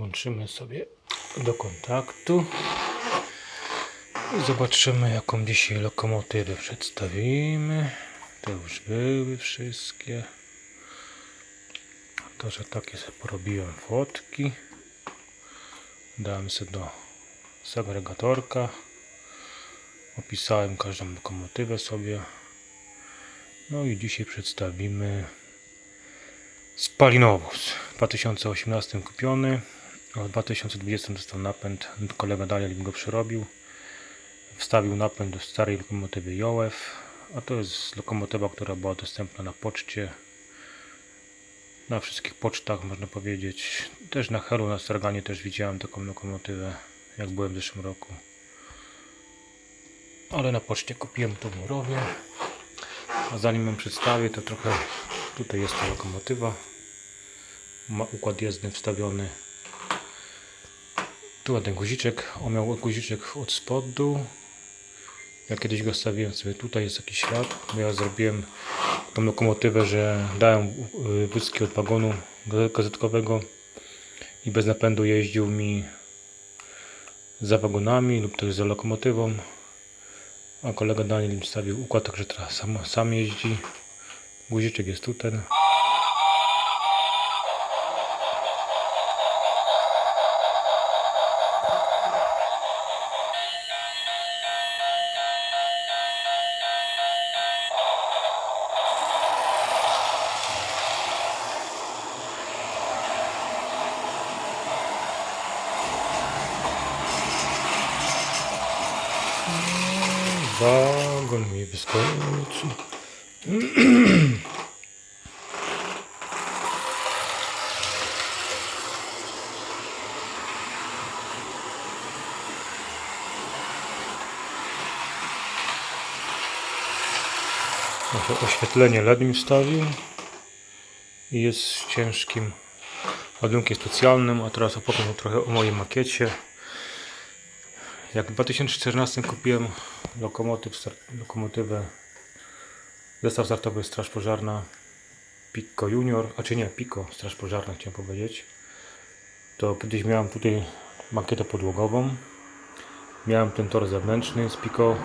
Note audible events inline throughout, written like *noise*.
Włączymy sobie do kontaktu. I zobaczymy jaką dzisiaj lokomotywę przedstawimy. Te już były wszystkie. To, że takie sobie porobiłem fotki. Dałem sobie do segregatorka. Opisałem każdą lokomotywę sobie. No i dzisiaj przedstawimy spalinowóz. W 2018 kupiony. W 2020 dostał napęd. Kolega Daniel mi go przerobił. Wstawił napęd do starej lokomotywy Jołew. A to jest lokomotywa, która była dostępna na poczcie. Na wszystkich pocztach można powiedzieć. Też na Helu, na Starganie też widziałem taką lokomotywę, jak byłem w zeszłym roku. Ale na poczcie kupiłem to Murowie. A zanim ją przedstawię, to trochę tutaj jest ta lokomotywa. Ma układ jezdny wstawiony. Tu ten guziczek. On miał guziczek od spodu. Ja kiedyś go stawiłem sobie tutaj, jest jakiś ślad, bo ja zrobiłem tą lokomotywę, że dałem y, wózki od wagonu gaze- gazetkowego i bez napędu jeździł mi za wagonami lub też za lokomotywą. A kolega Daniel im stawił układ, także teraz sam, sam jeździ. Guziczek jest tu ten. Wagon mi wyskoczy. *clears throat* Oświetlenie LED mi wstawił i jest ciężkim ładunkiem specjalnym, a teraz opowiem trochę o mojej makiecie. Jak w 2014 kupiłem lokomotyw, lokomotywę, zestaw startowy Straż Pożarna Pico Junior, a czy nie, Pico Straż Pożarna chciałem powiedzieć, to kiedyś miałem tutaj makietę podłogową, miałem ten tor zewnętrzny z Pico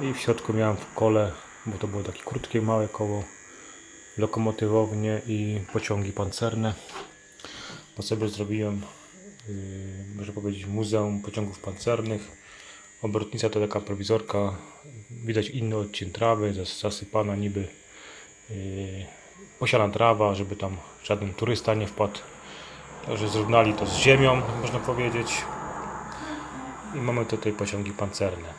i w środku miałem w kole, bo to było takie krótkie, małe koło, lokomotywownie i pociągi pancerne. Po sobie zrobiłem można powiedzieć, Muzeum Pociągów Pancernych. Obrotnica to taka prowizorka, widać inny odcień trawy, zas- zasypana niby posiana trawa, żeby tam żaden turysta nie wpadł. Także zrównali to z ziemią, można powiedzieć. I mamy tutaj pociągi pancerne.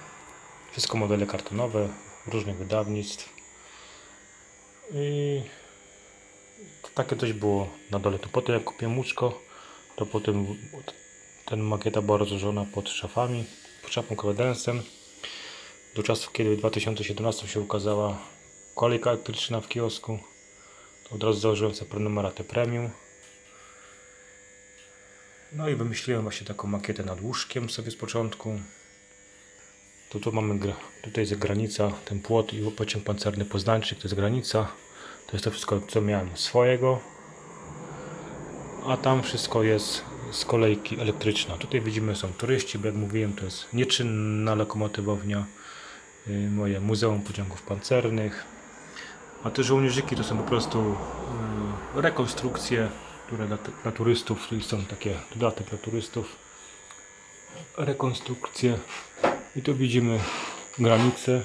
Wszystko modele kartonowe, różnych wydawnictw. I takie coś było na dole. To potem jak kupiłem łóżko, to potem ten makieta była rozłożona pod szafami, pod szafą kredensem. Do czasu, kiedy w 2017 się ukazała kolejka elektryczna w kiosku, to od razu założyłem sobie prenumeratę premium. No i wymyśliłem właśnie taką makietę nad łóżkiem sobie z początku. Tu, tu mamy, tutaj jest granica, ten płot i pociąg pancerny Poznańczyk, to jest granica. To jest to wszystko, co miałem swojego. A tam wszystko jest z kolejki elektryczna. Tutaj widzimy są turyści, bo jak mówiłem to jest nieczynna lokomotywownia. y, Moje Muzeum Pociągów Pancernych. A te żołnierzyki to są po prostu y, rekonstrukcje, które dla, dla turystów, czyli są takie dodatek dla turystów. Rekonstrukcje. I tu widzimy granice.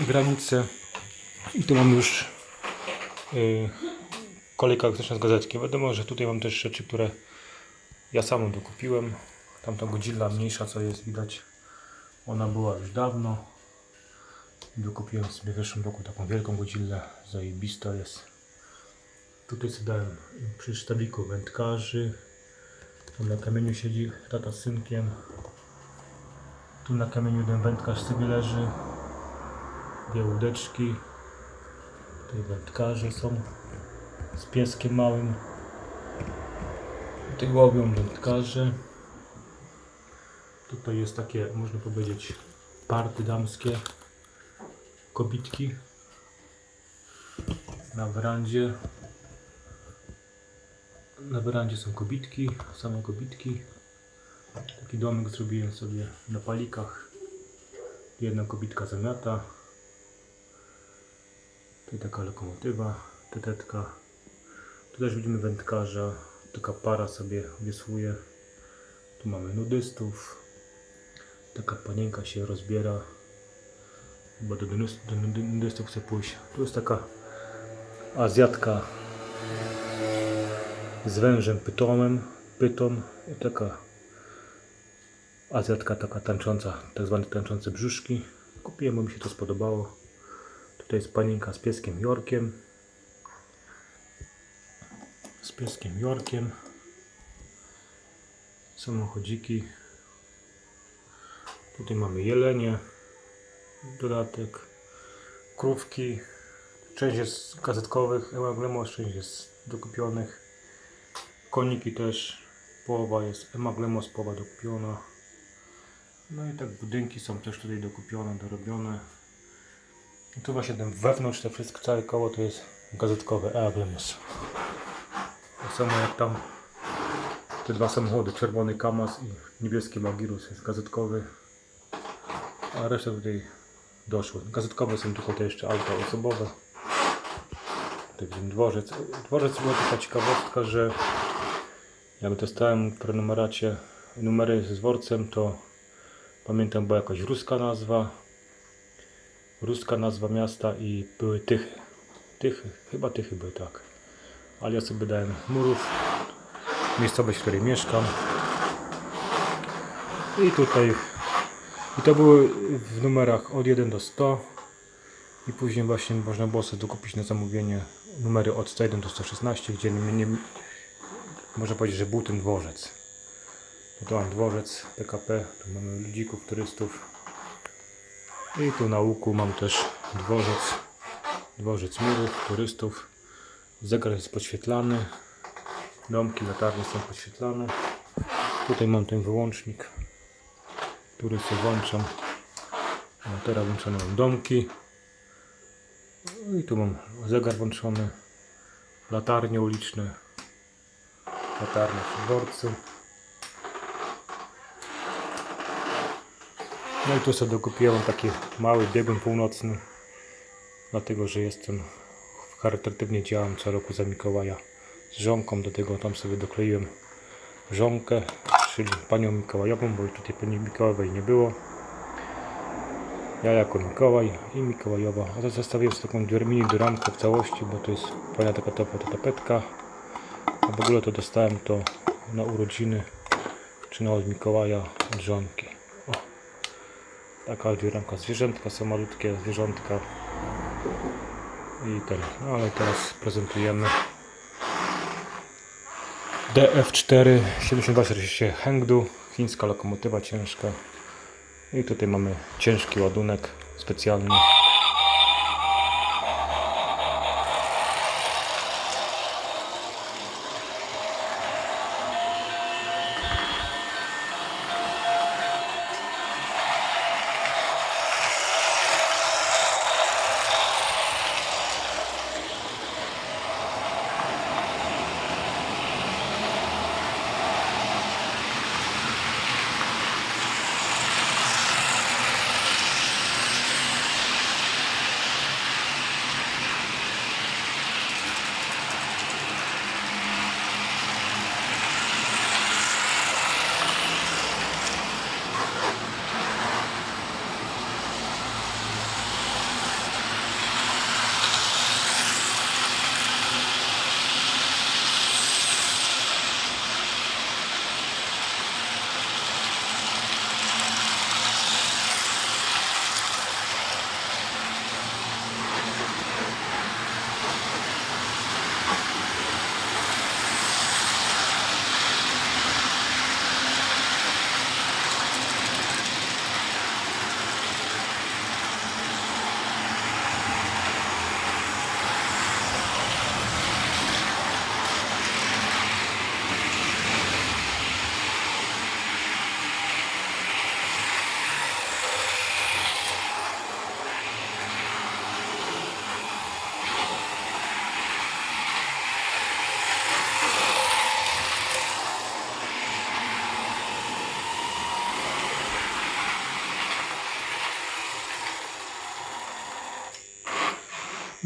Granice. I tu mam już y, kolejka elektryczna z gazetki. Wiadomo, że tutaj mam też rzeczy, które ja sam dokupiłem. Tamta Godzilla mniejsza, co jest widać, ona była już dawno. Dokupiłem sobie w zeszłym roku taką wielką Godzillę, zajebista jest. Tutaj sobie dałem przy sztabiku wędkarzy. Tam na kamieniu siedzi tata z synkiem. Tu na kamieniu ten wędkarz sobie leży. Dwie łódeczki. Tutaj wędkarze są z pieskiem małym. Tutaj łowią wędkarze. Tutaj jest takie, można powiedzieć, party damskie. Kobitki. Na werandzie. na werandzie są kobitki, same kobitki. Taki domek zrobiłem sobie na palikach. Jedna kobitka zamiata. Tu taka lokomotywa, tetetka. Tu też widzimy wędkarza. Taka para sobie wiosłuje. Tu mamy nudystów. Taka panienka się rozbiera. Chyba do, do nudy- nudystów chce pójść. Tu jest taka Azjatka z wężem pytomem, pyton i taka Azjatka taka tańcząca, tak zwane tańczące brzuszki. Kupiłem, bo mi się to spodobało. Tutaj jest panienka z pieskiem Jorkiem. Pieskiem Jorkiem. Samochodziki. Tutaj mamy jelenie. Dodatek. Krówki. Część jest gazetkowych, Emaglemos, część jest dokupionych. Koniki też. Połowa jest Emaglemos, połowa dokupiona. No i tak budynki są też tutaj dokupione, dorobione. I tu właśnie ten wewnątrz, te wszystko, całe koło to jest gazetkowe Emaglemos. Tak samo jak tam te dwa samochody, czerwony Kamaz i niebieski Magirus jest gazetkowy. A reszta tutaj doszło. Gazetkowe są tylko te jeszcze auta osobowe. Tutaj dworzec. Dworzec była taka ciekawostka, że jak dostałem w prenumeracie numery z dworcem, to pamiętam była jakaś ruska nazwa. Ruska nazwa miasta i były Tychy. Tychy, chyba Tychy były tak. Ale ja sobie dałem Murów, miejscowość, w której mieszkam. I tutaj i to były w numerach od 1 do 100 i później właśnie można było sobie dokupić na zamówienie numery od 101 do 116, gdzie nie, nie, można powiedzieć, że był ten dworzec. No to mam dworzec PKP, tu mamy ludzików, turystów i tu na łuku mam też dworzec, dworzec murów, turystów. Zegar jest podświetlany, domki, latarnie są podświetlane. Tutaj mam ten wyłącznik który sobie włączam. No, teraz włączone mam domki. No I tu mam zegar włączony. Latarnie uliczne. Latarnie przy dworcu. No i tu sobie dokupiłem taki mały biegun północny. Dlatego, że jestem charytatywnie działam co roku za Mikołaja z żonką. Do tego tam sobie dokleiłem żonkę, czyli panią Mikołajową, bo tutaj pani Mikołajowej nie było. Ja jako Mikołaj i Mikołajowa. A to zostawiłem sobie taką mini duramkę w całości, bo to jest fajna taka tapetka. A w ogóle to dostałem to na urodziny, czy na od Mikołaja od żonki. O, taka dziuramka. Zwierzętka są malutkie, zwierzątka. I ale teraz prezentujemy DF4 7240 Hengdu, chińska lokomotywa ciężka. I tutaj mamy ciężki ładunek specjalny.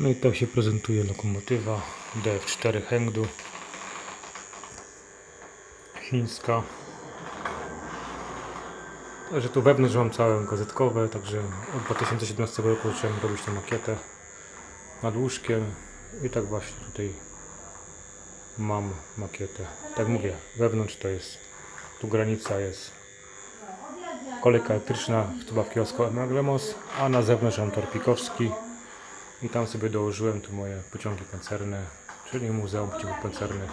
No i tak się prezentuje lokomotywa DF4 Hengdu chińska. Także tu wewnątrz mam całe gazetkowe, także od 2017 roku zacząłem robić tę makietę nad łóżkiem i tak właśnie tutaj mam makietę. Tak mówię, wewnątrz to jest, tu granica jest kolejka elektryczna chyba w kiosku Emaglemos, a na zewnątrz mam tor Pikowski i tam sobie dołożyłem tu moje pociągi pancerne, czyli Muzeum Pociągów Pancernych.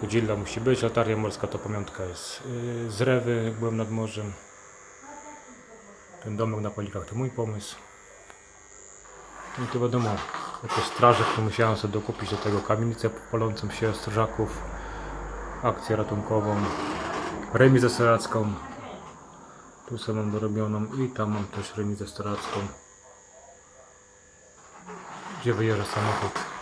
Godzilla musi być, latarnia morska to pamiątka jest yy, z Rewy, jak byłem nad morzem. Ten domek na palikach to mój pomysł. No to wiadomo, jako strażak to musiałem sobie dokupić do tego kamienicę palącą się strażaków, akcję ratunkową, remizę strzelecką. Tu sobie mam dorobioną i tam mam też remizę strzelecką, gdzie wyjeżdża samochód